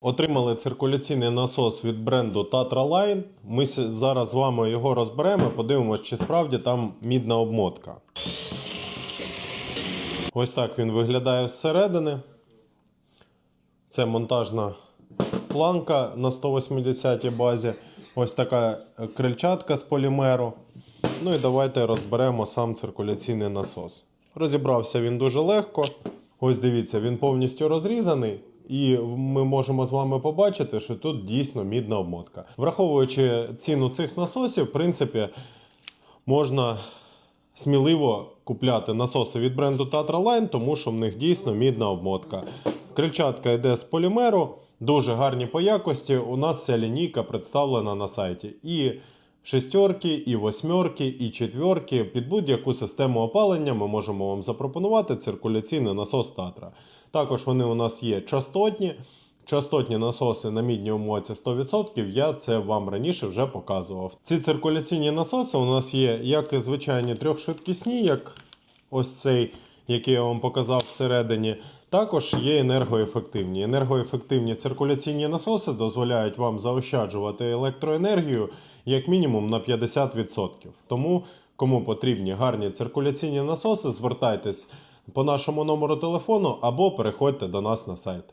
Отримали циркуляційний насос від бренду Tatra Line. Ми зараз з вами його розберемо, подивимося, чи справді там мідна обмотка. Ось так він виглядає зсередини. Це монтажна планка на 180 базі. Ось така крильчатка з полімеру. Ну і давайте розберемо сам циркуляційний насос. Розібрався він дуже легко. Ось дивіться, він повністю розрізаний. І ми можемо з вами побачити, що тут дійсно мідна обмотка. Враховуючи ціну цих насосів, в принципі, можна сміливо купляти насоси від бренду Tatra Line, тому що в них дійсно мідна обмотка. Крильчатка йде з полімеру, дуже гарні по якості. У нас ця лінійка представлена на сайті. І шестерки, і восьмерки, і четверки. Під будь-яку систему опалення ми можемо вам запропонувати циркуляційний насос Tatra. Також вони у нас є частотні. Частотні насоси на мідній умоці 100%, я це вам раніше вже показував. Ці циркуляційні насоси у нас є як звичайні трьохшвидкісні, як ось цей, який я вам показав всередині. Також є енергоефективні. Енергоефективні циркуляційні насоси дозволяють вам заощаджувати електроенергію як мінімум на 50%. Тому, кому потрібні гарні циркуляційні насоси, звертайтесь по нашому номеру телефону або переходьте до нас на сайт.